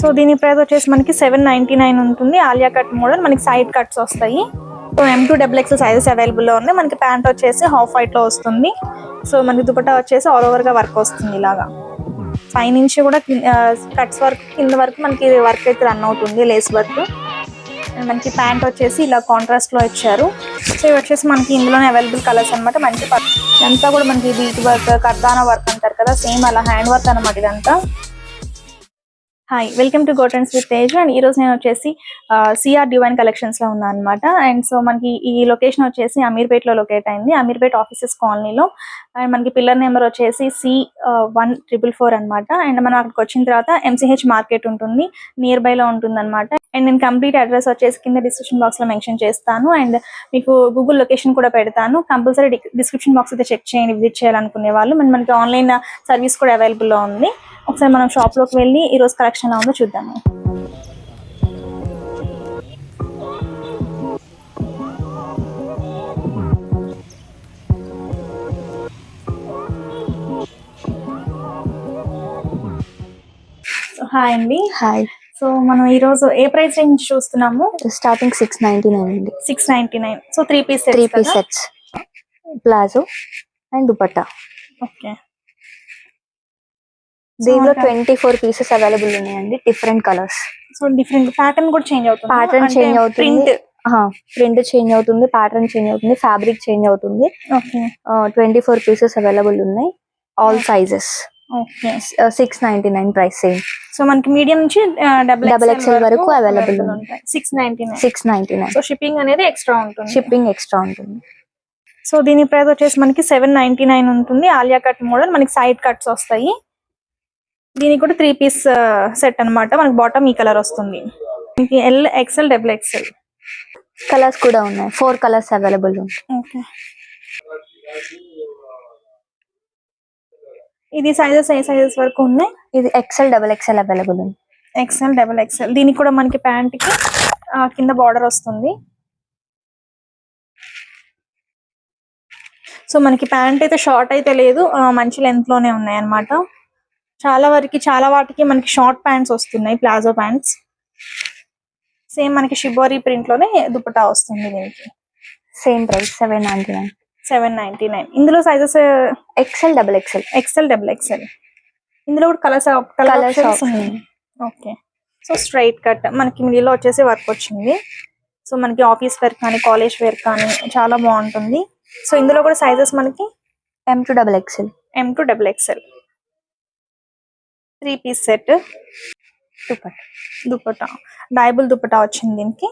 So దీని price వచ్చేసి మనకి సెవెన్ నైన్టీ నైన్ ఉంటుంది. ఆలియా కట్ మోడల్ మనకి సైడ్ కట్స్ వస్తాయి. So M to double X sizes అవైలబుల్లో ఉంది మనకి ప్యాంట్ వచ్చేసి హాఫ్ వైట్లో వస్తుంది. సో మనకి దుపట్టా వచ్చేసి ఆల్ ఓవర్గా వర్క్ వస్తుంది ఇలాగా. పై నుంచి కూడా కట్స్ వర్క్ కింద వరకు మనకి వర్క్ అయితే రన్ అవుతుంది లేస్ వర్క్ మనకి ప్యాంట్ వచ్చేసి ఇలా కాంట్రాస్ట్లో ఇచ్చారు. సో ఇవి వచ్చేసి మనకి ఇందులోనే అవైలబుల్ కలర్స్ అన్నమాట. మంచి పర్ ఇదంతా కూడా మనకి బీట్ వర్క్ కర్దానా వర్క్ అంటారు కదా సేమ్ అలా హ్యాండ్ వర్క్ అనమాట ఇదంతా. Hi welcome to గోటన్స్ with Tej and ఈరోజు నేను వచ్చేసి సిఆర్ డివైన్ కలెక్షన్స్లో ఉన్నాను అనమాట అండ్ సో మనకి ఈ లొకేషన్ వచ్చేసి అమీర్పేట్లో లొకేట్ అయింది. అమీర్పేట్ ఆఫీసెస్ కాలనీలో. అండ్ మనకి పిల్లర్ నెంబర్ వచ్చేసి సి వన్ ట్రిపుల్ ఫోర్ అనమాట అండ్ మనం అక్కడికి వచ్చిన తర్వాత ఎంసీహెచ్ మార్కెట్ ఉంటుంది. నియర్ బై లో ఉంటుంది అనమాట అండ్ నేను కంప్లీట్ అడ్రస్ వచ్చేసి కింద డిస్క్రిప్షన్ బాక్స్లో మెన్షన్ చేస్తాను. అండ్ మీకు గూగుల్ లొకేషన్ కూడా పెడతాను. కంపల్సరీ డిస్క్రిప్షన్ బాక్స్ అయితే చెక్ చేయండి విజిట్ చేయాలనుకునే వాళ్ళు. మన మనకి ఆన్లైన్ సర్వీస్ కూడా అవైలబుల్లో ఉంది. ఒకసారి మనం షాప్లోకి వెళ్ళి ఈ రోజు కలెక్షన్ ఎలా ఉందో చూద్దాము. హాయ్ అండి. హాయ్ సో మనం ఈ రోజు ఏ ప్రైస్ రేంజ్ చూస్తున్నాము? స్టార్టింగ్ సిక్స్ నైన్టీ నైన్ అండి. Six ninety nine so three piece three piece sets palazzo and dupatta okay దీనిలో. ట్వంటీ ఫోర్ పీసెస్ అవైలబుల్ ఉన్నాయండి. Different colours so different pattern కూడా చేంజ్ అవుతుంది. ప్యాటర్న్ చేంజ్ అవుతుంది. Print print change అవుతుంది. Pattern change అవుతుంది. Fabric change అవుతుంది. Twenty four pieces available ఉన్నాయి. All sizes okay. Six ninety nine price same so మనకి medium నుంచి డబుల్ XL వరకు ఉంది. ఉంటాయి. Six ninety nine six ninety nine so shipping అనేది ఎక్స్ట్రా ఉంటుంది. షిప్పింగ్ ఎక్స్ట్రా ఉంటుంది. సో దీని ప్రైస్ వచ్చేసి మనకి సెవెన్ నైన్టీ నైన్ ఉంటుంది. ఆలియా కట్ మోడల్ మనకి సైడ్ కట్స్ వస్తాయి. దీనికి కూడా త్రీ పీస్ సెట్ అన్నమాట. మనకి బాటమ్ ఈ కలర్ వస్తుంది. మనకి L XL double XL colours కూడా ఉన్నాయి. ఫోర్ కలర్స్ అవైలబుల్ ఉంటాయి ఓకే. ఇది సైజెస్ ఏ సైజెస్ వరకు ఉన్నాయి? ఇది ఎక్సెల్ డబల్ ఎక్సెల్ అవైలబుల్ ఉంది. ఎక్స్ఎల్ డబుల్ ఎక్స్ఎల్ దీనికి కూడా మనకి ప్యాంట్కి కింద బార్డర్ వస్తుంది. సో మనకి ప్యాంట్ అయితే షార్ట్ అయితే లేదు. మంచి లెంత్లోనే ఉన్నాయి అన్నమాట. చాలా వరకు చాలా వాటికి మనకి షార్ట్ ప్యాంట్స్ వస్తున్నాయి ప్లాజో ప్యాంట్స్ సేమ్ మనకి షిబోరి ప్రింట్లోనే దుపట్టా వస్తుంది దీనికి. Same price seven ninety nine seven ninety nine ఇందులో sizes XL double XL XL double XL ఇందులో కూడా colours option. Okay so straight cut మనకి మిడిల్లో వచ్చేసి వర్క్ వచ్చింది. సో మనకి ఆఫీస్ వేర్ కానీ కాలేజ్ వేర్ కానీ చాలా బాగుంటుంది. సో ఇందులో కూడా సైజెస్ మనకి M to double XL M to double XL three piece set dupatta dupatta double dupatta వచ్చింది దీనికి.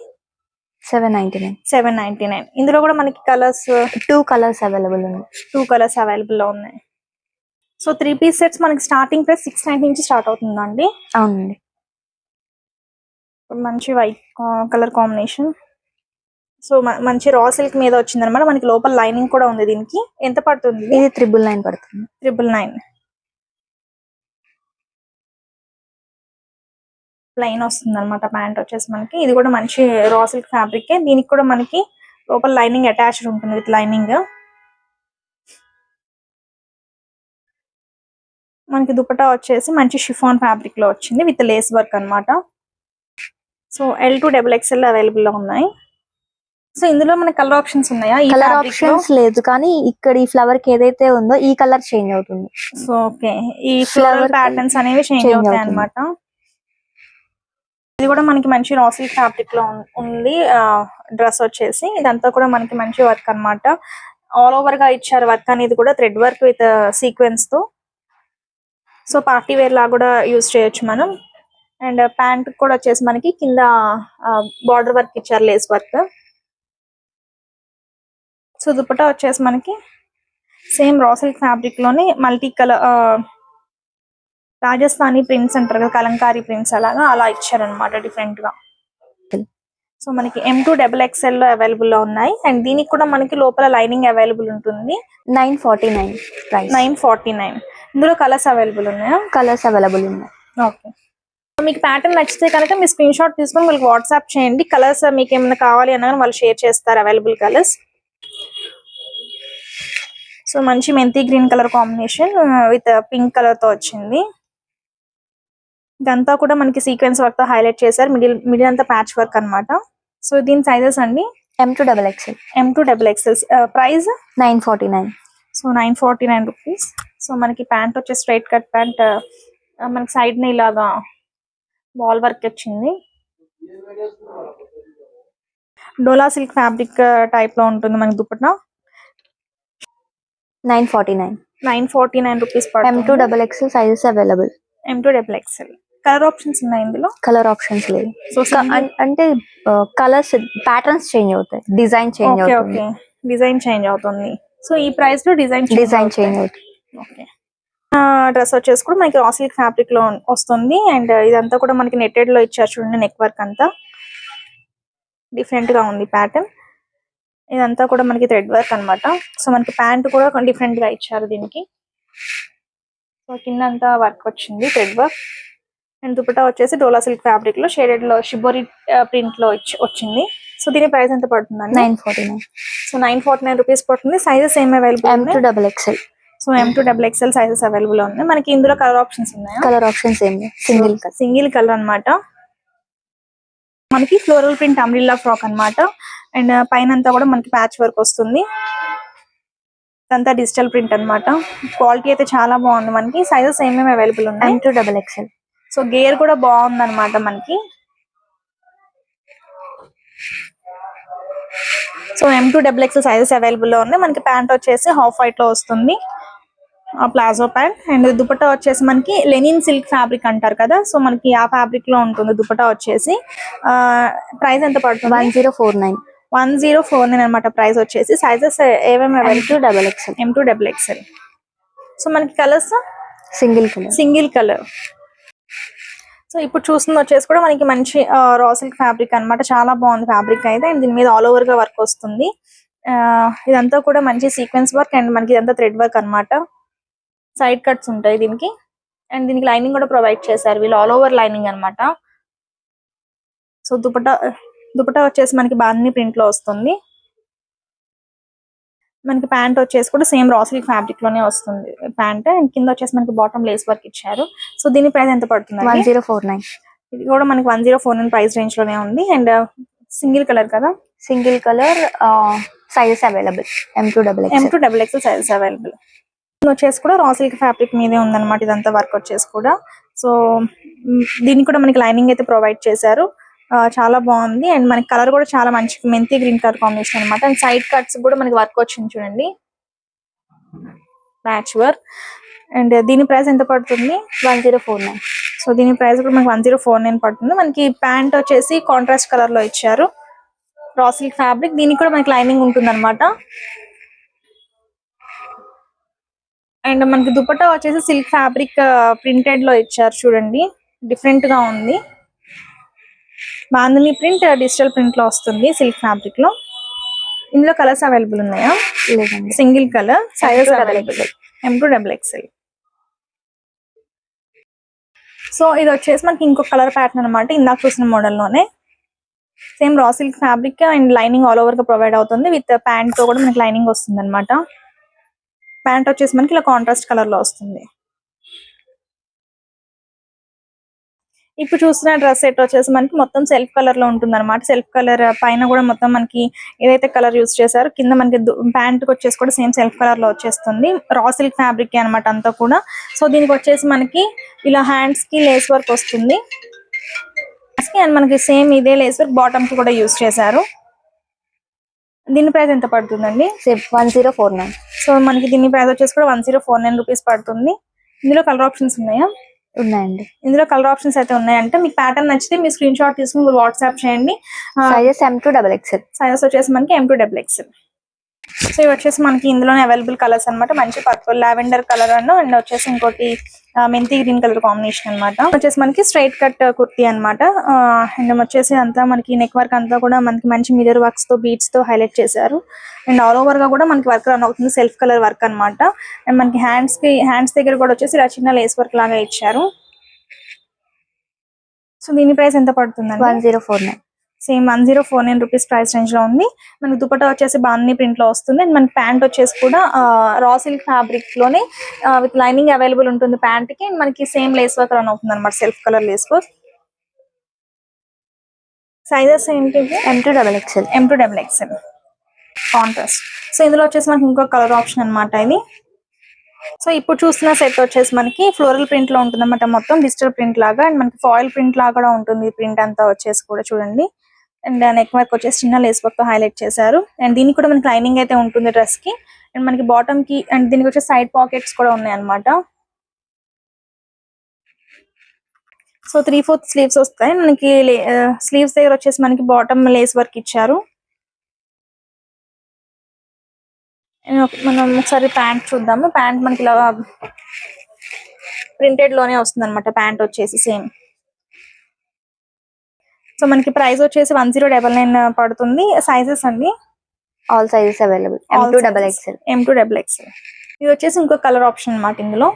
Seven ninety nine. Seven ninety nine. ఇందులో కూడా మనకి కలర్స్ టూ కలర్స్ అవైలబుల్ ఉన్నాయి. టూ కలర్స్ అవైలబుల్లో ఉన్నాయి. సో త్రీ పీస్ సెట్స్ మనకి starting price six ninety నుంచి స్టార్ట్ అవుతుందండి. అవునండి. మంచి వైట్ కలర్ కాంబినేషన్. సో మంచి రా సిల్క్ మీద వచ్చింది అనమాట మనకి లోపల లైనింగ్ కూడా ఉంది దీనికి. ఎంత పడుతుంది? ఇది త్రిబుల్ నైన్ పడుతుంది. Triple nine. ప్లెయిన్ వస్తుంది అనమాట ప్యాంట్ వచ్చేసి మనకి. ఇది కూడా మంచి రా సిల్క్ ఫ్యాబ్రిక్ దీనికి కూడా మనకి లోపల లైనింగ్ అటాచ్డ్ ఉంటుంది విత్ లైనింగ్ మనకి దుపట్టా వచ్చేసి మంచి షిఫాన్ ఫ్యాబ్రిక్లో వచ్చింది విత్ లేస్ వర్క్ అన్నమాట. So L to double XL అవైలబుల్లో ఉన్నాయి. సో ఇందులో మనకి కలర్ ఆప్షన్స్ ఉన్నాయా? ఈ కలర్? ఆప్షన్స్ లేదు కానీ ఇక్కడ ఈ ఫ్లవర్కి ఏదైతే ఉందో ఈ కలర్ చేంజ్ అవుతుంది. So okay. ఈ ఫ్లవర్ ప్యాటర్న్స్ అనేవి చేంజ్ అవుతాయి అవుతుంది. ఇది కూడా మనకి మంచి రాసిల్ ఫ్యాబ్రిక్లో ఉంది. ఉంది డ్రెస్ వచ్చేసి. ఇదంతా కూడా మనకి మంచి వర్క్ అన్నమాట. ఆల్ ఓవర్గా ఇచ్చారు వర్క్ అనేది కూడా థ్రెడ్ వర్క్ విత్ సీక్వెన్స్తో. సో పార్టీ వేర్ లా కూడా యూజ్ చేయొచ్చు మనం. అండ్ ప్యాంట్ uh, కూడా వచ్చేసి మనకి కింద బార్డర్ వర్క్ ఇచ్చారు లేస్ వర్క్ సో దుపట్టా వచ్చేసి మనకి సేమ్ రా సిల్క్ ఫ్యాబ్రిక్లోనే మల్టీ కలర్ రాజస్థానీ ప్రింట్స్ అంటారు కదా కలంకారీ ప్రింట్స్ అలాగా అలా ఇచ్చారనమాట డిఫరెంట్గా. సో మనకి ఎం టూ డబుల్ ఎక్స్ఎల్లో అవైలబుల్లో ఉన్నాయి. అండ్ దీనికి కూడా మనకి లోపల లైనింగ్ అవైలబుల్ ఉంటుంది. Nine forty nine price nine forty nine. ఇందులో కలర్స్ అవైలబుల్ ఉన్నాయా? కలర్స్ అవైలబుల్ ఉన్నాయి. ఓకే మీకు ప్యాటర్న్ నచ్చితే కనుక మీ స్క్రీన్ షాట్ తీసుకొని వాళ్ళకి వాట్సాప్ చేయండి. కలర్స్ మీకు ఏమైనా కావాలి అన్నా వాళ్ళు షేర్ చేస్తారు అవైలబుల్ కలర్స్ సో మంచి methi green colour combination with pink కలర్తో వచ్చింది. ఇదంతా కూడా మనకి సీక్వెన్స్ వర్క్తో హైలైట్ చేశారు. మిడిల్ మిడిల్ అంతా ప్యాచ్ వర్క్ అన్నమాట. సో దీని సైజెస్ అండి? M to double XL M to double XL price nine forty nine so nine forty nine rupees so మనకి ప్యాంట్ వచ్చే స్ట్రైట్ కట్ ప్యాంట్ మనకి సైడ్ని ఇలాగా బాల్ వర్క్ వచ్చింది. డోలా సిల్క్ ఫ్యాబ్రిక్ టైప్లో ఉంటుంది మనకి dupatta nine forty nine nine forty nine rupees M to double XL sizes available M to double XL colour options ఉన్నాయి ఇందులో? కలర్ ఆప్షన్స్ లేవు. సో అంటే కలర్స్ ప్యాటర్న్స్ చేంజ్ అవుతాయి. డిజైన్ చేంజ్ అవుతుంది. డిజైన్ చేంజ్ అవుతుంది. సో ఈ ప్రైస్లో design design change అవుతుంది. ఓకే డ్రెస్ వచ్చేసి కూడా మనకి రా సిల్క్ ఫ్యాబ్రిక్లో వస్తుంది. అండ్ ఇదంతా కూడా మనకి నెట్టెడ్లో ఇచ్చారు చూడండి నెక్ వర్క్ అంతా. డిఫరెంట్గా ఉంది ప్యాటర్న్ ఇదంతా కూడా మనకి థ్రెడ్ వర్క్ అన్నమాట. సో మనకి ప్యాంట్ కూడా డిఫరెంట్గా ఇచ్చారు దీనికి. సో కింద అంతా వర్క్ వచ్చింది థ్రెడ్ వర్క్ అండ్ దుపట్టా వచ్చేసి డోలా సిల్క్ ఫ్యాబ్రిక్లో షేడెడ్లో షిబోరి ప్రింట్లో వచ్చింది. సో దీని ప్రైస్ ఎంత పడుతుందండి? Nine forty nine. So nine forty nine rupees పడుతుంది. సైజెస్ ఏమి available M to double XL so M to double XL sizes available ఉన్నాయి. మనకి ఇందులో కలర్ ఆప్షన్స్ ఉన్నాయా? కలర్ ఆప్షన్స్ ఏం సింగిల్ కలర్ సింగిల్ కలర్ అన్నమాట. మనకి ఫ్లోరల్ ప్రింట్ అంబ్రిల్లా ఫ్రాక్ అన్నమాట. అండ్ పైన అంతా కూడా మనకి ప్యాచ్ వర్క్ వస్తుంది. ఇదంతా డిజిటల్ ప్రింట్ అన్నమాట. క్వాలిటీ అయితే చాలా బాగుంది మనకి. సైజెస్ ఏమేమి అవైలబుల్ ఎం ఉన్నాయి టూ డబల్ ఎక్స్ఎల్ సో గేర్ కూడా బాగుంది అనమాట మనకి. So M to double X sizes అవైలబుల్లో ఉంది మనకి ప్యాంట్ వచ్చేసి హాఫ్ వైట్లో వస్తుంది ప్లాజో ప్యాంట్. అండ్ దుపట్టా వచ్చేసి మనకి లెనిన్ సిల్క్ ఫ్యాబ్రిక్ అంటారు కదా. సో మనకి ఆ ఫ్యాబ్రిక్లో ఉంటుంది దుపట్టా వచ్చేసి. ప్రైస్ ఎంత వన్ పడుతుంది zero four nine one zero four nine అనమాట ప్రైస్ వచ్చేసి. సైజెస్ ఏమేమి M to double XL M to double XL so మనకి colours? Single colour single colour so ఇప్పుడు చూస్తుంది వచ్చేసి కూడా మనకి మంచి రా సిల్క్ ఫ్యాబ్రిక్ అన్నమాట. చాలా బాగుంది ఫ్యాబ్రిక్ అయితే. అండ్ దీని మీద ఆల్ ఓవర్గా వర్క్ వస్తుంది. ఇదంతా కూడా మంచి సీక్వెన్స్ వర్క్ అండ్ మనకి ఇదంతా థ్రెడ్ వర్క్ అన్నమాట. సైడ్ కట్స్ ఉంటాయి దీనికి. అండ్ దీనికి లైనింగ్ కూడా ప్రొవైడ్ చేశారు. వీళ్ళు ఆల్ ఓవర్ లైనింగ్ అన్నమాట. సో దుపట దుపట వచ్చేసి మనకి బాందిని ప్రింట్లో వస్తుంది. మనకి ప్యాంట్ వచ్చేసి కూడా సేమ్ రా సిల్క్ ఫ్యాబ్రిక్లోనే వస్తుంది. ప్యాంట్ అండ్ కింద వచ్చేసి మనకి బాటమ్ లేస్ వర్క్ ఇచ్చారు. సో దీని ప్రైస్ ఎంత పడుతుంది వన్ జీరో ఫోర్ నైన్. ఇది కూడా మనకి one zero four nine price రేంజ్లోనే ఉంది. అండ్ సింగిల్ కలర్ కదా? Single colour sizes available M to double M to double X sizes available వచ్చేసి కూడా రా సిల్క్ ఫ్యాబ్రిక్ మీదే ఉందన్నమాట. ఇదంతా వర్క్ వచ్చేసి కూడా. సో దీనికి కూడా మనకి లైనింగ్ అయితే ప్రొవైడ్ చేశారు. చాలా బాగుంది. అండ్ మనకి కలర్ కూడా చాలా మంచి మెంతి గ్రీన్ కలర్ కాంబినేషన్ అన్నమాట. అండ్ సైడ్ కట్స్ కూడా మనకి వర్క్ వచ్చింది చూడండి. మ్యాచ్ వర్క్ అండ్ దీని ప్రైస్ ఎంత పడుతుంది? One zero four nine. So దీని ప్రైస్ కూడా మనకి వన్ జీరో ఫోర్ నైన్ పడుతుంది. మనకి ప్యాంట్ వచ్చేసి కాంట్రాస్ట్ కలర్లో ఇచ్చారు. రా సిల్క్ ఫ్యాబ్రిక్ దీనికి కూడా మనకి లైనింగ్ ఉంటుంది అనమాట అండ్ మనకి దుపట్టా వచ్చేసి సిల్క్ ఫ్యాబ్రిక్ ప్రింటెడ్లో ఇచ్చారు చూడండి. డిఫరెంట్గా ఉంది. బాంధని ప్రింట్ డిజిటల్ ప్రింట్లో వస్తుంది సిల్క్ ఫ్యాబ్రిక్లో ఇందులో కలర్స్ అవైలబుల్ ఉన్నాయా? లేదండి. Single colour sizes available M to double XL so ఇది వచ్చేసి మనకి ఇంకొక కలర్ ప్యాటర్న్ అనమాట ఇందాక చూసిన మోడల్లోనే same raw silk fabric and lining all ఓవర్గా ప్రొవైడ్ అవుతుంది. విత్ ప్యాంట్తో కూడా మనకి లైనింగ్ వస్తుంది అనమాట ప్యాంట్ వచ్చేసి మనకి ఇలా కాంట్రాస్ట్ కలర్లో వస్తుంది. ఇప్పుడు చూస్తున్న డ్రెస్ సెట్ వచ్చేసి మనకి మొత్తం సెల్ఫ్ కలర్లో ఉంటుంది అనమాట సెల్ఫ్ కలర్ పైన కూడా మొత్తం మనకి ఏదైతే కలర్ యూస్ చేశారో కింద మనకి ప్యాంట్ వచ్చేసి కూడా సేమ్ సెల్ఫ్ కలర్లో వచ్చేస్తుంది. రా సిల్క్ ఫ్యాబ్రిక్ అనమాట అంతా కూడా. సో దీనికి వచ్చేసి మనకి ఇలా హ్యాండ్స్కి లేస్ వర్క్ వస్తుంది. అండ్ మనకి సేమ్ ఇదే లేస్ వర్క్ బాటమ్కి కూడా యూస్ చేశారు. దీని ప్రైస్ ఎంత పడుతుందండి? One zero four nine. So మనకి దీని ప్రైస్ వచ్చేసి కూడా one zero four nine rupees పడుతుంది. ఇందులో కలర్ ఆప్షన్స్ ఉన్నాయా? ఉన్నాయండి. ఇందులో కలర్ ఆప్షన్స్ అయితే ఉన్నాయంటే మీకు ప్యాటర్న్ నచ్చితే మీ స్క్రీన్ షాట్ తీసుకుని వాట్సాప్ చేయండి. Sizes M to double XL sizes వచ్చేసి మనకి M to double X so ఇవి వచ్చేసి మనకి ఇందులోనే అవైలబుల్ కలర్స్ అన్నమాట. మంచి purple lavender colour and and వచ్చేసి ఇంకోటి మెంతి గ్రీన్ కలర్ కాంబినేషన్ అన్నమాట. వచ్చేసి మనకి స్ట్రైట్ కట్ కుర్తీ అనమాట అండ్ వచ్చేసి అంతా మనకి నెక్ వర్క్ అంతా కూడా మనకి మంచి మిర్రర్ వర్క్స్తో బీట్స్తో హైలైట్ చేశారు. అండ్ ఆల్ ఓవర్గా కూడా మనకి వర్క్ రన్ అవుతుంది సెల్ఫ్ కలర్ వర్క్ అన్నమాట. అండ్ మనకి హ్యాండ్స్కి హ్యాండ్స్ దగ్గర కూడా వచ్చేసి ఇలా చిన్న లేస్ వర్క్ లాగా ఇచ్చారు. సో దీని ప్రైస్ ఎంత పడుతుంది one zero four nine same one zero four nine rupees price రేంజ్లో ఉంది. మనకి దుపట్టా వచ్చేసి బాందీ ప్రింట్లో వస్తుంది. అండ్ మనకి ప్యాంట్ వచ్చేసి కూడా రా సిల్క్ ఫ్యాబ్రిక్లోనే విత్ లైనింగ్ అవైలబుల్ ఉంటుంది ప్యాంట్కి అండ్ మనకి సేమ్ లేస్ వర్క్ రన్ అవుతుంది అనమాట self colour lace work sizes ఏంటి M to double XL M to double XL contrast so ఇందులో వచ్చేసి మనకి ఇంకో కలర్ ఆప్షన్ అన్నమాట ఇది. సో ఇప్పుడు చూస్తున్న సెట్ వచ్చేసి మనకి ఫ్లోరల్ ప్రింట్లో ఉంటుంది అనమాట మొత్తం. డిజిటల్ ప్రింట్ లాగా. అండ్ మనకి ఫాయిల్ ప్రింట్ లాగా కూడా ఉంటుంది. ప్రింట్ అంతా వచ్చేసి కూడా చూడండి. అండ్ నెక్ వర్క్ వచ్చేసి చిన్న లేస్ వర్క్తో హైలైట్ చేశారు. అండ్ దీనికి కూడా మనకి లైనింగ్ అయితే ఉంటుంది డ్రెస్కి. అండ్ మనకి బాటమ్కి అండ్ దీనికి వచ్చే సైడ్ పాకెట్స్ కూడా ఉన్నాయి అన్నమాట సో త్రీ ఫోర్త్ స్లీవ్స్ వస్తాయి. మనకి స్లీవ్స్ దగ్గర వచ్చేసి మనకి బాటమ్ లేస్ వర్క్ ఇచ్చారు. మనం ఒకసారి ప్యాంట్ చూద్దాము. ప్యాంట్ మనకి ఇలా ప్రింటెడ్లోనే వస్తుంది అనమాట ప్యాంట్ వచ్చేసి సేమ్ సో మనకి ప్రైస్ వచ్చేసి వన్ జీరో డబల్ నైన్ పడుతుంది. సైజెస్ అండి. All sizes available M to double. XL M to double XL ఇది వచ్చేసి ఇంకో కలర్ ఆప్షన్ అన్నమాట ఇందులో.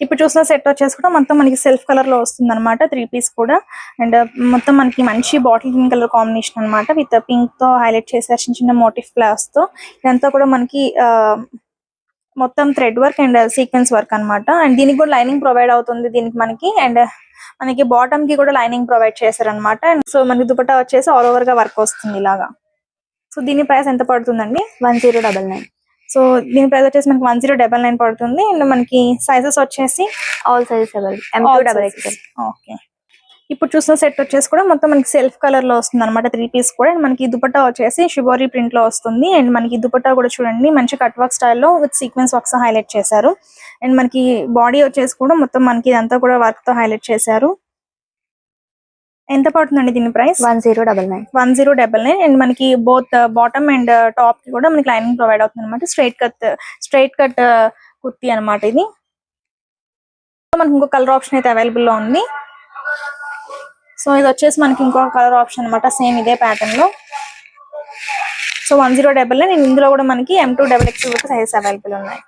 ఇప్పుడు చూసిన సెట్ వచ్చేసి కూడా మొత్తం మనకి సెల్ఫ్ కలర్లో వస్తుంది అనమాట త్రీ పీస్ కూడా అండ్ మొత్తం మనకి మంచి బాటిల్ గ్రీన్ కలర్ కాంబినేషన్ అన్నమాట విత్ పింక్తో హైలైట్ చేశారు చిన్న చిన్న మోటివ్ ఫ్లవర్స్తో. ఇదంతా కూడా మనకి మొత్తం thread work and sequence work అన్నమాట. అండ్ దీనికి కూడా లైనింగ్ ప్రొవైడ్ అవుతుంది దీనికి మనకి. అండ్ మనకి బాటమ్కి కూడా లైనింగ్ ప్రొవైడ్ చేశారనమాట అండ్ సో మనకి దుపట్టా వచ్చేసి ఆల్ ఓవర్గా వర్క్ వస్తుంది ఇలాగా. సో దీని ప్రైస్ ఎంత పడుతుందండి? One zero double nine so దీని ప్రైస్ వచ్చేసి మనకి వన్ జీరో డబల్ నైన్ పడుతుంది. అండ్ మనకి సైజెస్ వచ్చేసి ఆల్ సైజెస్ అవైలబుల్ ఓకే ఇప్పుడు చూసిన సెట్ వచ్చేసి కూడా మొత్తం మనకి సెల్ఫ్ కలర్లో వస్తుంది అనమాట త్రీ పీస్ కూడా. అండ్ మనకి దుపట్టా వచ్చేసి షిబోరీ ప్రింట్లో వస్తుంది. అండ్ మనకి దుపట్టా కూడా చూడండి మంచి కట్ వర్క్ స్టైల్లో విత్ సీక్వెన్స్ వర్క్స్ హైలైట్ చేశారు. అండ్ మనకి బాడీ వచ్చేసి కూడా మొత్తం మనకి ఇదంతా కూడా వర్క్తో హైలైట్ చేశారు. ఎంత పడుతుందండి దీని price one zero double nine one zero double nine and మనకి బోత్ బాటమ్ అండ్ టాప్కి కూడా మనకి లైనింగ్ ప్రొవైడ్ అవుతుంది అనమాట straight cut straight cut kurti అన్నమాట ఇది. మనకి ఇంకో కలర్ ఆప్షన్ అయితే అవైలబుల్లో ఉంది. సో ఇది వచ్చేసి మనకి ఇంకో కలర్ ఆప్షన్ అనమాట సేమ్ ఇదే ప్యాటర్న్లో. So one zero double nine ఇందులో కూడా మనకి ఎం టూ డబల్ ఎక్స్ వరకు సైజెస్ అవైలబుల్ ఉన్నాయి.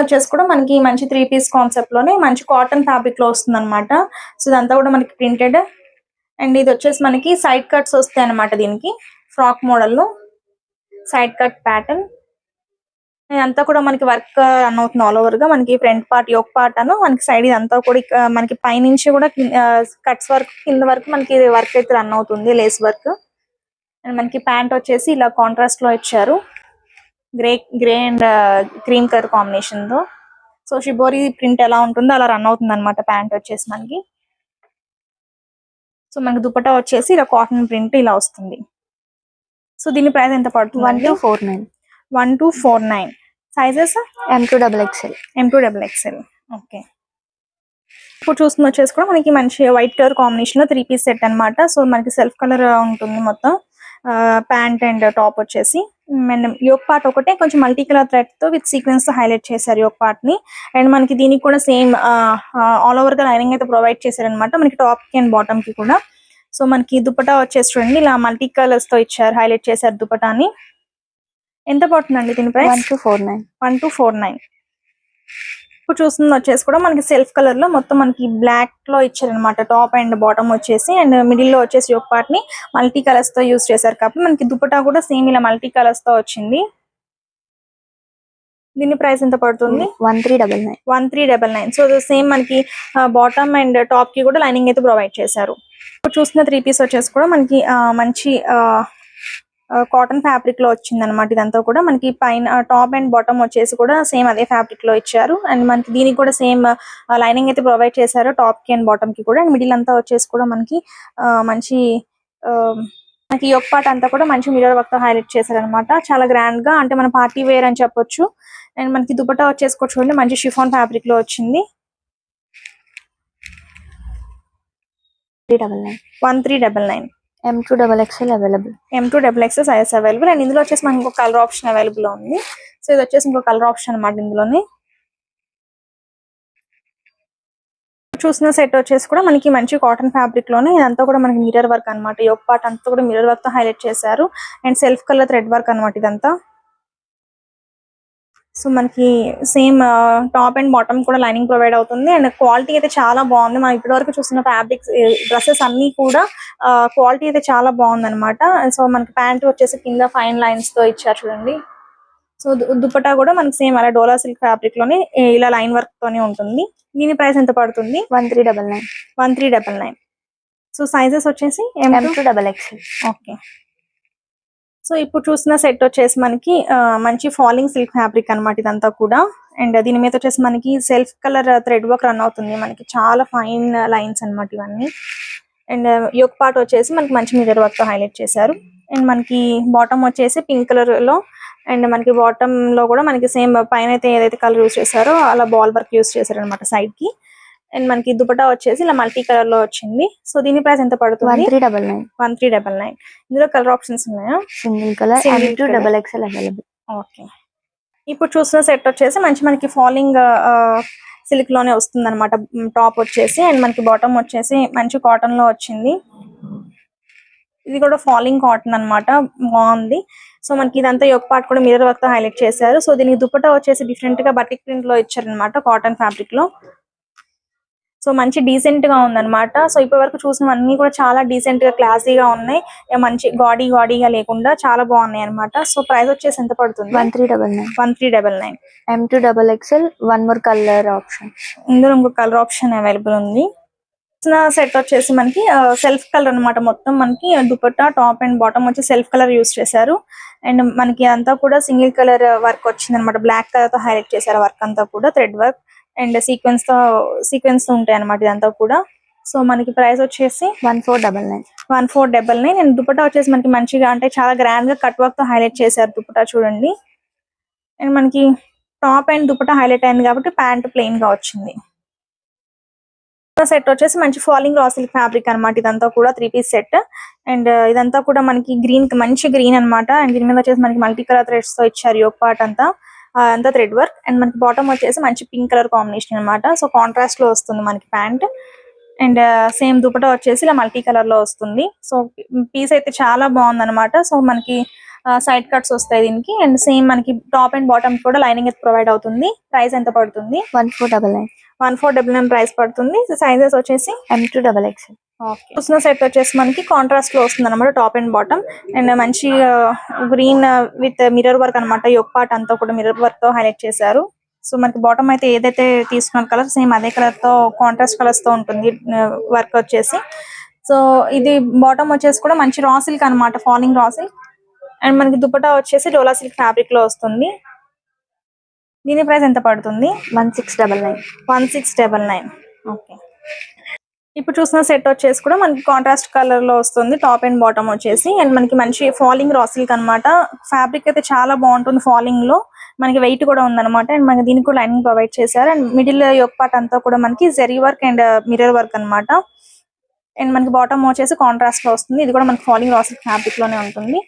వచ్చేసి కూడా మనకి మంచి త్రీ పీస్ కాన్సెప్ట్లోనే మంచి కాటన్ ఫ్యాబ్రిక్లో వస్తుంది అనమాట సో ఇదంతా కూడా మనకి ప్రింటెడ్ అండ్ ఇది వచ్చేసి మనకి సైడ్ కట్స్ వస్తాయి అనమాట దీనికి ఫ్రాక్ మోడల్లో సైడ్ కట్ ప్యాటర్న్ ఇదంతా కూడా మనకి వర్క్ రన్ అవుతుంది ఆల్ ఓవర్గా. మనకి ఫ్రంట్ పార్ట్ యోక్ పార్ట్ అను మనకి సైడ్ ఇదంతా కూడా మనకి పైనుంచి కూడా కట్స్ వర్క్ కింద వరకు మనకి వర్క్ అయితే రన్ అవుతుంది లేస్ వర్క్. అండ్ మనకి ప్యాంట్ వచ్చేసి ఇలా కాంట్రాస్ట్లో ఇచ్చారు. Grey grey and cream colour కాంబినేషన్తో. సో షిబోరి ప్రింట్ ఎలా ఉంటుందో అలా రన్ అవుతుంది అనమాట ప్యాంట్ వచ్చేసి మనకి. సో మనకి దుపట్టా వచ్చేసి ఇలా కాటన్ ప్రింట్ ఇలా వస్తుంది. సో దీని ప్రైస్ ఎంత వన్ పడుతుంది two four nine. One two four nine. Sizes M to double XL M to double XL okay ఇప్పుడు చూస్తున్న వచ్చేసి కూడా మనకి మంచి వైట్ కలర్ కాంబినేషన్లో త్రీ పీస్ సెట్ అన్నమాట. సో మనకి సెల్ఫ్ కలర్ ఉంటుంది మొత్తం. ప్యాంట్ అండ్ టాప్ వచ్చేసి. అండ్ యోక్ పార్ట్ ఒకటే కొంచెం మల్టీ కలర్ థ్రెడ్తో విత్ సీక్వెన్స్తో హైలైట్ చేశారు యోక్ పార్ట్ని అండ్ మనకి దీనికి కూడా సేమ్ ఆల్ ఓవర్గా లైనింగ్ అయితే ప్రొవైడ్ చేశారనమాట మనకి టాప్కి అండ్ బాటమ్కి కూడా. సో మనకి దుపట్టా వచ్చేసి చూడండి ఇలా మల్టీ కలర్స్తో ఇచ్చారు హైలైట్ చేశారు దుపటాని ఎంత పడుతుందండి దీని one price two four nine. One two four nine. ఇప్పుడు చూస్తుంది వచ్చేసి కూడా మనకి సెల్ఫ్ కలర్లో మొత్తం మనకి బ్లాక్లో ఇచ్చారనమాట టాప్ అండ్ బాటమ్ వచ్చేసి అండ్ మిడిల్లో వచ్చేసి ఒక పార్ట్ని మల్టీ కలర్స్తో యూస్ చేశారు కాబట్టి మనకి దుపట్టా కూడా సేమ్ ఇలా మల్టీ కలర్స్తో వచ్చింది. దీని ప్రైస్ ఎంత పడుతుంది? One three double nine. One three double nine. So same మనకి బాటమ్ అండ్ టాప్కి కూడా లైనింగ్ అయితే ప్రొవైడ్ చేశారు. ఇప్పుడు చూస్తున్న త్రీ పీస్ వచ్చేసి కూడా మనకి మంచి కాటన్ ఫ్యాబ్రిక్లో వచ్చింది అనమాట ఇదంతా కూడా. మనకి పైన టాప్ అండ్ బాటమ్ వచ్చేసి కూడా సేమ్ అదే ఫ్యాబ్రిక్లో ఇచ్చారు. అండ్ మనకి దీనికి కూడా సేమ్ లైనింగ్ అయితే ప్రొవైడ్ చేశారు టాప్కి అండ్ బాటమ్కి కూడా. అండ్ మిడిల్ అంతా వచ్చేసి కూడా మనకి మంచి మనకి యొక్క పార్ట్ అంతా కూడా మంచి మిరర్ వర్క్తో హైలైట్ చేశారు అనమాట చాలా గ్రాండ్గా అంటే మన పార్టీ వేర్ అని చెప్పొచ్చు. అండ్ మనకి దుపట్టా వచ్చేసి కూడా చూడండి మంచి షిఫాన్ ఫ్యాబ్రిక్లో వచ్చింది. Three double nine one three double nine M to double XL available M to double X size available and ఇందులో వచ్చేసి మనకి ఇంకో కలర్ ఆప్షన్ అవైలబుల్ ఉంది. సో ఇది వచ్చేసి ఇంకో కలర్ ఆప్షన్ అనమాట ఇందులోని. చూసిన సెట్ వచ్చేసి కూడా మనకి మంచి కాటన్ ఫ్యాబ్రిక్లోనే ఇదంతా కూడా మనకి మిరర్ వర్క్ అన్నమాట. ఈ పార్ట్ అంతా కూడా మిరర్ వర్క్తో హైలైట్ చేశారు. And self colour thread work అనమాట ఇదంతా. సో మనకి సేమ్ టాప్ అండ్ బాటమ్ కూడా లైనింగ్ ప్రొవైడ్ అవుతుంది. అండ్ క్వాలిటీ అయితే చాలా బాగుంది. మనం ఇప్పటివరకు చూస్తున్న ఫ్యాబ్రిక్స్ డ్రెస్సెస్ అన్ని కూడా క్వాలిటీ అయితే చాలా బాగుంది అనమాట సో మనకి ప్యాంట్ వచ్చేసి కింద ఫైన్ లైన్స్తో ఇచ్చారు చూడండి. సో దు- దుపట్టా కూడా మనకి సేమ్ అలా డోలా సిల్క్ ఫ్యాబ్రిక్లోనే ఇలా లైన్ వర్క్ తోనే ఉంటుంది. దీని ప్రైస్ ఎంత పడుతుంది? One three double nine. One three double nine. So sizes వచ్చేసి M to double XL okay. So ఇప్పుడు చూసిన సెట్ వచ్చేసి మనకి మంచి ఫాలింగ్ సిల్క్ ఫ్యాబ్రిక్ అన్నమాట ఇదంతా కూడా. అండ్ దీని మీద వచ్చేసి మనకి self colour thread work run అవుతుంది. మనకి చాలా ఫైన్ లైన్స్ అన్నమాట ఇవన్నీ. అండ్ యోక్ పార్ట్ వచ్చేసి మనకి మంచి మిర్రర్ వర్క్తో హైలైట్ చేశారు. అండ్ మనకి బాటమ్ వచ్చేసి పింక్ కలర్లో అండ్ మనకి బాటమ్లో కూడా మనకి సేమ్ పైన అయితే ఏదైతే కలర్ యూస్ చేశారో అలా బాల్ వర్క్ యూస్ చేశారు అనమాట సైడ్కి. అండ్ మనకి దుపట్టా వచ్చేసి ఇలా మల్టీ కలర్లో వచ్చింది. సో దీని ప్రైస్ ఎంత వన్ పడుతుంది three double nine one three double nine ఇందులో కలర్ ఆప్షన్స్ ఉన్నాయా? Single colour two colour. Double XL available okay ఇప్పుడు చూసిన సెట్ వచ్చేసి మంచి మనకి ఫాలింగ్ సిల్క్లోనే వస్తుంది అనమాట టాప్ వచ్చేసి అండ్ మనకి బాటమ్ వచ్చేసి మంచి కాటన్లో వచ్చింది. ఇది కూడా ఫాలింగ్ కాటన్ అన్నమాట. బాగుంది. సో మనకి ఇదంతా యొక్క పార్ట్ కూడా మిర్రర్ వర్క్తో హైలైట్ చేశారు. సో దీనికి దుపట్టా వచ్చేసి డిఫరెంట్గా బటిక్ ప్రింట్లో ఇచ్చారనమాట కాటన్ ఫ్యాబ్రిక్లో. సో మంచి డీసెంట్గా ఉందన్నమాట. సో ఇప్పటి వరకు చూసినవన్నీ కూడా చాలా డీసెంట్గా క్లాసీగా ఉన్నాయి. మంచి గాడీ గాడీగా లేకుండా చాలా బాగున్నాయి అన్నమాట. సో ప్రైస్ వచ్చేసి ఎంత పడుతుంది? One three double nine. One three double nine. M to double XL one more colour option ఇందులో ఇంకో కలర్ ఆప్షన్ అవైలబుల్ ఉంది. సెట్ వచ్చేసి మనకి సెల్ఫ్ కలర్ అన్నమాట మొత్తం మనకి. దుపట్టా టాప్ అండ్ బాటమ్ వచ్చి సెల్ఫ్ కలర్ యూస్ చేశారు. అండ్ మనకి అంతా కూడా సింగిల్ కలర్ వర్క్ వచ్చింది అనమాట బ్లాక్ కలర్తో హైలైట్ చేశారు వర్క్ అంతా కూడా థ్రెడ్ వర్క్ అండ్ సీక్వెన్స్తో సీక్వెన్స్ ఉంటాయి అనమాట ఇదంతా కూడా. సో మనకి ప్రైస్ వచ్చేసి one four double nine. One four double nine. And dupatta వచ్చేసి మనకి మంచిగా అంటే చాలా గ్రాండ్గా కట్ వర్క్తో హైలైట్ చేశారు దుపట్టా చూడండి. అండ్ మనకి టాప్ అండ్ దుపట్టా హైలైట్ అయింది కాబట్టి ప్యాంట్ ప్లెయిన్గా వచ్చింది. సెట్ వచ్చేసి మంచి ఫాలింగ్ రా సిల్క్ ఫ్యాబ్రిక్ అన్నమాట ఇదంతా కూడా త్రీ పీస్ సెట్ అండ్ ఇదంతా కూడా మనకి గ్రీన్ మంచి గ్రీన్ అన్నమాట. అండ్ దీని మీద వచ్చేసి మనకి మల్టీ కలర్ థ్రెడ్స్తో ఇచ్చారు యోక్ పార్ట్ అంతా. అంతా థ్రెడ్ వర్క్ అండ్ మనకి బాటమ్ వచ్చేసి మంచి పింక్ కలర్ కాంబినేషన్ అన్నమాట. సో కాంట్రాస్ట్లో వస్తుంది మనకి ప్యాంట్. అండ్ సేమ్ దుపట్టా వచ్చేసి ఇలా మల్టీ కలర్లో వస్తుంది. సో పీస్ అయితే చాలా బాగుంది అనమాట సో మనకి సైడ్ కట్స్ వస్తాయి దీనికి. అండ్ సేమ్ మనకి టాప్ అండ్ బాటమ్ కూడా లైనింగ్ అయితే ప్రొవైడ్ అవుతుంది. ప్రైస్ ఎంత పడుతుంది? One four double nine one four double nine price పడుతుంది. సైజెస్ వచ్చేసి ఎం టూ డబల్ ఎక్స్ఎల్ చూసిన సెట్ వచ్చేసి మనకి కాంట్రాస్ట్లో వస్తుంది అనమాట టాప్ అండ్ బాటమ్ అండ్ మంచి గ్రీన్ విత్ మిర్రర్ వర్క్ అనమాట యొక్క పార్ట్ అంతా కూడా మిర్రర్ వర్క్తో హైలైట్ చేశారు. సో మనకి బాటమ్ అయితే ఏదైతే తీసుకున్న కలర్ సేమ్ అదే కలర్తో కాంట్రాస్ట్ కలర్స్తో ఉంటుంది వర్క్ వచ్చేసి. సో ఇది బాటమ్ వచ్చేసి కూడా మంచి రా సిల్క్ అనమాట ఫాలింగ్ రా సిల్క్ అండ్ మనకి దుపట్టా వచ్చేసి డోలా సిల్క్ ఫ్యాబ్రిక్లో వస్తుంది. దీని ప్రైస్ ఎంత పడుతుంది? One six double nine. One six double nine. Okay. ఇప్పుడు చూసిన సెట్ వచ్చేసి కూడా మనకి కాంట్రాస్ట్ కలర్లో వస్తుంది. టాప్ అండ్ బాటమ్ వచ్చేసి. అండ్ మనకి మంచి ఫాలింగ్ రాసిల్క్ అన్నమాట. ఫ్యాబ్రిక్ అయితే చాలా బాగుంటుంది ఫాలింగ్లో. మనకి వెయిట్ కూడా ఉందన్నమాట. అండ్ మనకి దీనికి కూడా లైనింగ్ ప్రొవైడ్ చేశారు. అండ్ మిడిల్ యొక్క పార్ట్ అంతా కూడా మనకి zari work and mirror work అన్నమాట. అండ్ మనకి బాటమ్ వచ్చేసి కాంట్రాస్ట్లో వస్తుంది. ఇది కూడా మనకి ఫాలింగ్ రాసిల్క్ ఫ్యాబ్రిక్లోనే ఉంటుంది.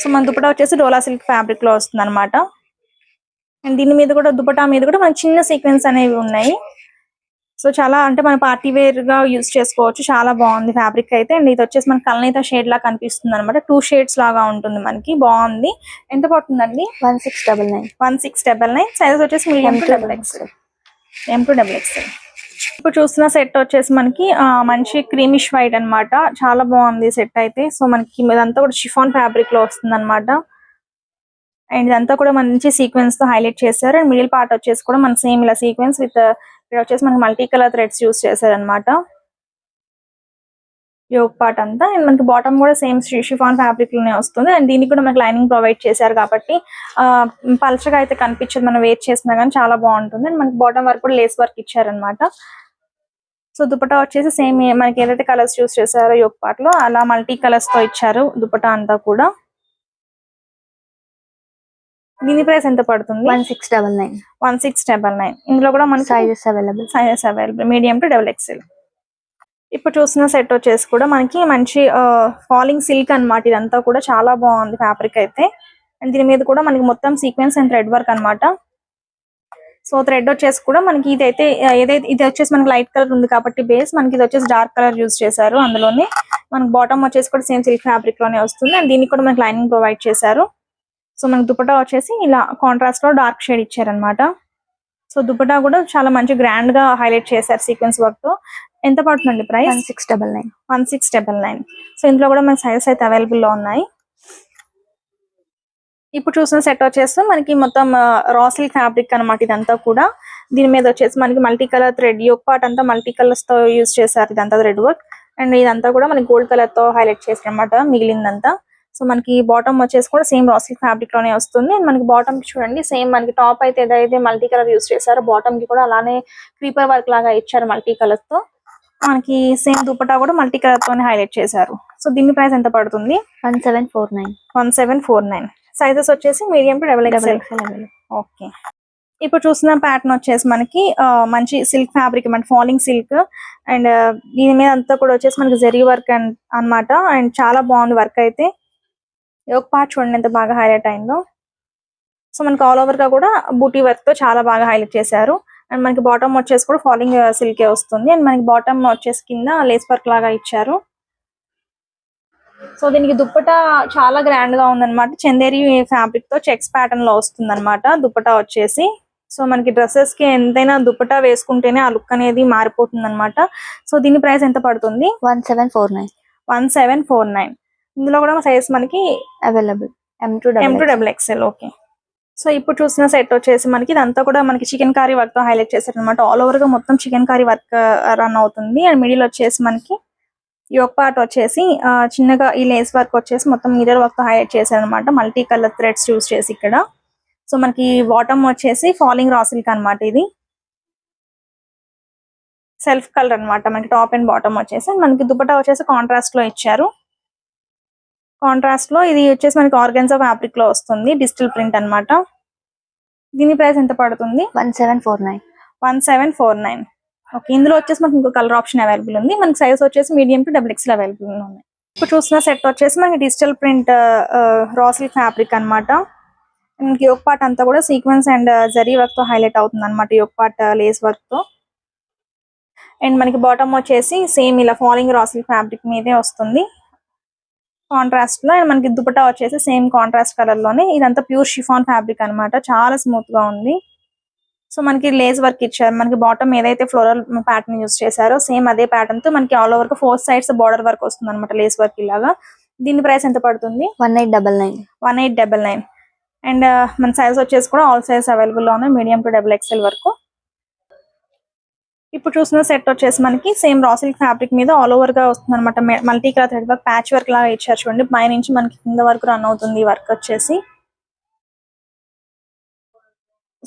సో మన దుపట్టా వచ్చేసి డోలా సిల్క్ ఫ్యాబ్రిక్లో వస్తుంది అనమాట అండ్ దీని మీద కూడా దుపట్టా మీద కూడా మనకి చిన్న సీక్వెన్స్ అనేవి ఉన్నాయి. సో చాలా అంటే మన పార్టీ వేర్గా యూజ్ చేసుకోవచ్చు. చాలా బాగుంది ఫ్యాబ్రిక్ అయితే. అండ్ ఇది వచ్చేసి మన కలనైతే షేడ్ లా కనిపిస్తుంది అనమాట టూ షేడ్స్ లాగా ఉంటుంది మనకి. బాగుంది. ఎంత పడుతుందండి? One six double nine. One six double nine. Sizes వచ్చేసి medium to double X M to double X ఇప్పుడు చూస్తున్న సెట్ వచ్చేసి మనకి మంచి క్రీమిష్ వైట్ అన్నమాట. చాలా బాగుంది సెట్ అయితే. సో మనకి ఇదంతా కూడా షిఫాన్ ఫ్యాబ్రిక్లో వస్తుంది అనమాట అండ్ ఇదంతా కూడా మంచి సీక్వెన్స్తో హైలైట్ చేశారు. అండ్ మిడిల్ పార్ట్ వచ్చేసి కూడా మన సేమ్ ఇలా సీక్వెన్స్ విత్ uh, ఇక్కడ వచ్చేసి మనకి మల్టీ కలర్ థ్రెడ్స్ యూస్ చేశారు అనమాట యోగ్ పార్ట్ అంతా. అండ్ మనకి బాటమ్ కూడా సేమ్ షిఫాన్ ఫ్యాబ్రిక్లోనే వస్తుంది. అండ్ దీనికి కూడా మనకి లైనింగ్ ప్రొవైడ్ చేశారు కాబట్టి పల్చగా అయితే కనిపించదు. మనం వేర్ చేసినా కానీ చాలా బాగుంటుంది. అండ్ మనకి బాటమ్ వర్క్ కూడా లేస్ వర్క్ ఇచ్చారనమాట సో దుపటా వచ్చేసి సేమ్ మనకి ఏదైతే కలర్స్ యూస్ చేశారో యోగ్ పార్ట్లో అలా మల్టీ కలర్స్తో ఇచ్చారు దుపటా అంతా కూడా. దీని ప్రైస్ ఎంత పడుతుంది? One six double nine one six double nine ఇందులో కూడా మనకి sizes available sizes available medium to double XL ఇప్పుడు చూసిన సెట్ వచ్చేసి కూడా మనకి మంచి ఫాలింగ్ సిల్క్ అన్నమాట. ఇదంతా కూడా చాలా బాగుంది ఫ్యాబ్రిక్ అయితే. అండ్ దీని మీద కూడా మనకి మొత్తం సీక్వెన్స్ అండ్ థ్రెడ్ వర్క్ అన్నమాట. సో థ్రెడ్ వచ్చేసి కూడా మనకి ఇదైతే ఏదైతే ఇది వచ్చేసి మనకి లైట్ కలర్ ఉంది కాబట్టి బేస్ మనకి ఇది వచ్చేసి డార్క్ కలర్ యూజ్ చేశారు అందులోనే. మనకి బాటమ్ వచ్చేసి కూడా సేమ్ సిల్క్ ఫ్యాబ్రిక్లోనే వస్తుంది. అండ్ దీనికి కూడా మనకి లైనింగ్ ప్రొవైడ్ చేశారు. సో మనకి దుపట్టా వచ్చేసి ఇలా కాంట్రాస్ట్లో డార్క్ షేడ్ ఇచ్చారనమాట సో దుపట్టా కూడా చాలా మంచి గ్రాండ్గా హైలైట్ చేశారు సీక్వెన్స్ వర్క్తో. ఎంత పడుతుందండి price one six double nine one six double nine so ఇందులో కూడా మన సైజెస్ అయితే available లో ఉన్నాయి. ఇప్పుడు చూసిన సెట్ వచ్చేసి మనకి మొత్తం రా సిల్క్ ఫ్యాబ్రిక్ అనమాట ఇదంతా కూడా. దీని మీద వచ్చేసి మనకి మల్టీ కలర్ థ్రెడ్ యొక్క పార్ట్ అంతా మల్టీ కలర్స్తో యూజ్ చేశారు ఇదంతా థ్రెడ్ వర్క్ అండ్ ఇదంతా కూడా మనకి గోల్డ్ కలర్తో హైలైట్ చేశారు అనమాట మిగిలిందంతా. సో మనకి బాటమ్ వచ్చేసి కూడా సేమ్ రా సిల్క్ ఫ్యాబ్రిక్లోనే వస్తుంది. అండ్ మనకి బాటమ్కి చూడండి సేమ్ మనకి టాప్ అయితే ఏదైతే మల్టీ కలర్ యూజ్ చేశారో బాటమ్కి కూడా అలానే క్రీపర్ వర్క్ లాగా ఇచ్చారు మల్టీ కలర్తో. మనకి సేమ్ దుపట్టా కూడా మల్టీ కలర్ తోనే హైలైట్ చేశారు. సో దీని ప్రైస్ ఎంత పడుతుంది? One seven four nine. One seven four nine. Sizes వచ్చేసి medium to double XL okay ఇప్పుడు చూసిన ప్యాటర్న్ వచ్చేసి మనకి మంచి సిల్క్ ఫ్యాబ్రిక్ మన ఫాలింగ్ సిల్క్ అండ్ దీని మీద అంతా కూడా వచ్చేసి మనకి జరీ వర్క్ అన్నమాట. అండ్ చాలా బాగుంది వర్క్ అయితే. ఒక పార్ట్ చూడండి ఎంత బాగా హైలైట్ అయిందో. సో మనకి ఆల్ ఓవర్గా కూడా బూటీ వర్క్తో చాలా బాగా హైలైట్ చేశారు. అండ్ మనకి బాటమ్ వచ్చేసి కూడా ఫాలింగ్ సిల్కే వస్తుంది. అండ్ మనకి బాటమ్ వచ్చేసి కింద లేస్ వర్క్ లాగా ఇచ్చారు. సో దీనికి దుప్పటా చాలా గ్రాండ్గా ఉందన్నమాట. చందేరి ఫ్యాబ్రిక్తో చెక్స్ ప్యాటర్న్లో వస్తుంది అనమాట దుప్పటా వచ్చేసి. సో మనకి డ్రెస్సెస్కి ఎంతైనా దుప్పటా వేసుకుంటేనే ఆ లుక్ అనేది మారిపోతుంది అనమాట సో దీని ప్రైస్ ఎంత పడుతుంది? One seven four nine. One seven four nine. ఇందులో కూడా సైజ్ మనకి available M to M to double XL okay so ఇప్పుడు చూసిన సెట్ వచ్చేసి మనకి ఇదంతా కూడా మనకి చికెన్ కర్రీ వర్క్తో హైలైట్ చేశారు అనమాట ఆల్ ఓవర్గా మొత్తం చికెన్ కర్రీ వర్క్ రన్ అవుతుంది. అండ్ మిడిల్ వచ్చేసి మనకి యోక్ పార్ట్ వచ్చేసి ఆ, చిన్నగా ఈ లేస్ వర్క్ వచ్చేసి మొత్తం మిరర్ వర్క్తో హైలైట్ చేశారు అనమాట మల్టీ కలర్ థ్రెడ్స్ యూస్ చేసి ఇక్కడ. సో మనకి బాటమ్ వచ్చేసి ఫాలింగ్ రాసిల్క్ అన్నమాట ఇది. సెల్ఫ్ కలర్ అన్నమాట. మనకి టాప్ అండ్ బాటమ్ వచ్చేసి. మనకి దుపట్టా వచ్చేసి కాంట్రాస్ట్లో ఇచ్చారు. కాంట్రాస్ట్లో ఇది వచ్చేసి మనకి ఆర్గన్జా ఫ్యాబ్రిక్లో వస్తుంది డిజిటల్ ప్రింట్ అన్నమాట. దీని ప్రైస్ ఎంత పడుతుంది? One seven four nine one seven four nine okay ఇందులో వచ్చేసి మనకి ఇంకో కలర్ ఆప్షన్ అవైలబుల్ ఉంది. మనకి సైజ్ వచ్చేసి medium to double XL available ఉన్నాయి. ఇప్పుడు చూసిన సెట్ వచ్చేసి మనకి డిజిటల్ ప్రింట్ రాసిల్ ఫ్యాబ్రిక్ అన్నమాట. మనకి యోక్ పార్ట్ అంతా కూడా సీక్వెన్స్ అండ్ జరీ వర్క్తో హైలైట్ అవుతుంది అనమాట యోక్ పార్ట్ లేస్ వర్క్తో. అండ్ మనకి బాటమ్ వచ్చేసి సేమ్ ఇలా ఫాలింగ్ రాసిల్ ఫ్యాబ్రిక్ మీదే వస్తుంది. కాంట్రాస్ట్లో అండ్ మనకి దుపట్టా వచ్చేసి సేమ్ కాంట్రాస్ట్ కలర్లోనే. ఇదంతా ప్యూర్ షిఫాన్ ఫ్యాబ్రిక్ అన్నమాట. చాలా స్మూత్గా ఉంది. సో మనకి లేస్ వర్క్ ఇచ్చారు. మనకి బాటమ్ ఏదైతే ఫ్లోరల్ ప్యాటర్న్ యూస్ చేశారో సేమ్ అదే ప్యాటర్న్తో మనకి all over four sides border work వస్తుంది అనమాట లేస్ వర్క్ ఇలాగా. దీని ప్రైస్ ఎంత పడుతుంది? One eight double nine one eight double nine and మన సైజ్ వచ్చేసి కూడా ఆల్ సైజ్ అవైలబుల్లో ఉన్నాయి మీడియం టు డబుల్ ఎక్స్ఎల్ వరకు. ఇప్పుడు చూసిన సెట్ వచ్చేసి మనకి సేమ్ రాసిల్క్ ఫ్యాబ్రిక్ మీద ఆల్ ఓవర్గా వస్తుంది అనమాట multi colour thread work patch work లాగా ఇచ్చారు చూడండి. పై నుంచి మనకి కింద వరకు రన్ అవుతుంది ఈ వర్క్ వచ్చేసి.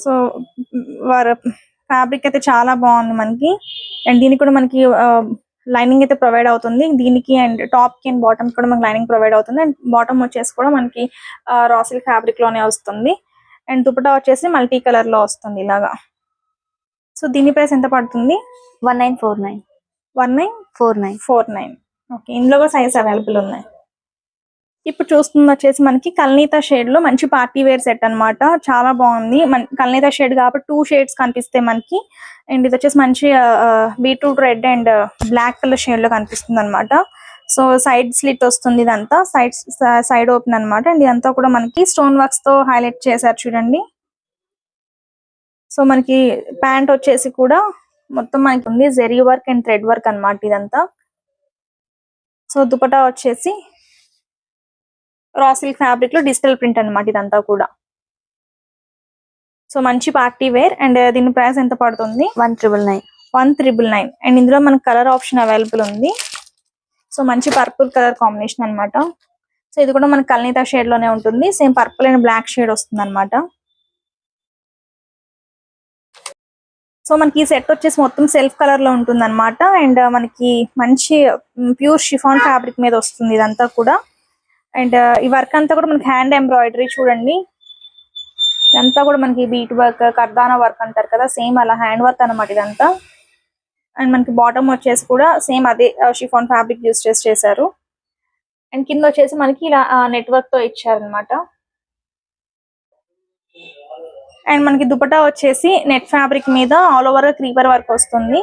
సో వర్ ఫ్యాబ్రిక్ అయితే చాలా బాగుంది మనకి. అండ్ దీనికి కూడా మనకి లైనింగ్ అయితే ప్రొవైడ్ అవుతుంది. దీనికి అండ్ టాప్కి అండ్ బాటమ్ కూడా మనకి లైనింగ్ ప్రొవైడ్ అవుతుంది. అండ్ బాటమ్ వచ్చేసి కూడా మనకి రాసిల్ ఫ్యాబ్రిక్లోనే వస్తుంది. అండ్ దుపటా వచ్చేసి మల్టీ కలర్లో వస్తుంది ఇలాగా. సో దీని ప్రైస్ ఎంత పడుతుంది? One nine four nine. One nine four nine? Four nine. Okay ఇందులో కూడా సైజ్ అవైలబుల్ ఉన్నాయి. ఇప్పుడు చూస్తుంది వచ్చేసి మనకి కల్నీతా షేడ్లో మంచి పార్టీ వేర్ సెట్ అన్నమాట. చాలా బాగుంది. మన కల్నీతా షేడ్ కాబట్టి టూ షేడ్స్ కనిపిస్తాయి మనకి అండ్ ఇది వచ్చేసి మంచి beetroot red and black colour షేడ్లో కనిపిస్తుంది అనమాట సో సైడ్ స్లిట్ వస్తుంది ఇదంతా. సైడ్ సైడ్ ఓపెన్ అన్నమాట. అండ్ ఇదంతా కూడా మనకి స్టోన్ వర్క్స్తో హైలైట్ చేశారు చూడండి. సో మనకి ప్యాంట్ వచ్చేసి కూడా మొత్తం మనకి ఉంది. Zari work and thread work అన్నమాట ఇదంతా. సో దుపట్టా వచ్చేసి రా సిల్క్ ఫ్యాబ్రిక్లో డిజిటల్ ప్రింట్ అన్నమాట ఇదంతా కూడా. సో మంచి పార్టీ వేర్ అండ్ దీని ప్రైస్ ఎంత పడుతుంది? One triple nine. One triple nine. And ఇందులో మనకి కలర్ ఆప్షన్ అవైలబుల్ ఉంది. సో మంచి పర్పుల్ కలర్ కాంబినేషన్ అన్నమాట. సో ఇది కూడా మనకి కల్నీతా షేడ్లోనే ఉంటుంది. Same purple and black shade వస్తుంది అనమాట సో మనకి ఈ సెట్ వచ్చేసి మొత్తం సెల్ఫ్ కలర్లో ఉంటుంది అనమాట అండ్ మనకి మంచి ప్యూర్ షిఫాన్ ఫ్యాబ్రిక్ మీద వస్తుంది ఇదంతా కూడా. అండ్ ఈ వర్క్ అంతా కూడా మనకి హ్యాండ్ ఎంబ్రాయిడరీ చూడండి. ఇదంతా కూడా మనకి బీట్ వర్క్ కర్దానా వర్క్ అంటారు కదా సేమ్ అలా హ్యాండ్ వర్క్ అన్నమాట ఇదంతా. అండ్ మనకి బాటమ్ వచ్చేసి కూడా సేమ్ అదే షిఫాన్ ఫ్యాబ్రిక్ యూస్ చేసి చేశారు. అండ్ కింద వచ్చేసి మనకి ఇలా నెట్వర్క్తో ఇచ్చారనమాట అండ్ మనకి దుపట్టా వచ్చేసి నెట్ ఫ్యాబ్రిక్ మీద ఆల్ ఓవర్ క్రీపర్ వర్క్ వస్తుంది.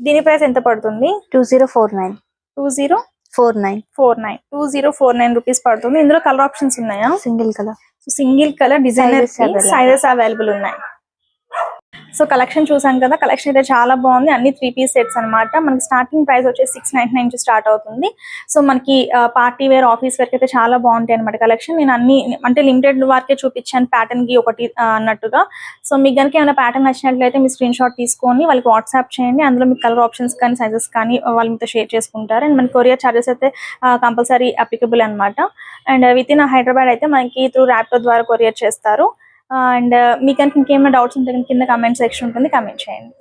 దీని ప్రైస్ ఎంత పడుతుంది? Two zero four nine two zero four nine four nine two zero four nine rupees పడుతుంది. ఇందులో కలర్ ఆప్షన్స్ ఉన్నాయా? Single colour single colour designer. Sizes available ఉన్నాయి. So collection చూసాం కదా కలెక్షన్ అయితే చాలా బాగుంది. అన్ని త్రీ పీస్ సెట్స్ అన్నమాట. మనకి స్టార్టింగ్ ప్రైస్ వచ్చేసి సిక్స్ నైన్టీ నైన్ నుంచి స్టార్ట్ అవుతుంది. సో మనకి పార్టీ వేర్ ఆఫీస్ వేర్ అయితే చాలా బాగుంటాయి అనమాట కలెక్షన్. నేను అన్ని అంటే లిమిటెడ్ వరకే చూపించాను ప్యాటర్న్కి ఒకటి అన్నట్టుగా. సో మీకు కనుక ఏమైనా ప్యాటర్న్ నచ్చినట్లయితే మీ స్క్రీన్ షాట్ తీసుకొని వాళ్ళకి వాట్సాప్ చేయండి. అందులో మీకు కలర్ ఆప్షన్స్ కానీ సైజెస్ కానీ వాళ్ళు మీతో షేర్ చేసుకుంటారు. అండ్ మన కొరియర్ చార్జెస్ అయితే కంపల్సరీ అప్లికబుల్ అనమాట అండ్ విత్ ఇన్ హైదరాబాద్ అయితే మనకి త్రూ ర్యాపిడో ద్వారా కొరియర్ చేస్తారు. అండ్ మీకు కనుక ఇంకేమైనా డౌట్స్ ఉంటే కనుక కింద కమెంట్ సెక్షన్ ఉంటుంది కమెంట్ చేయండి.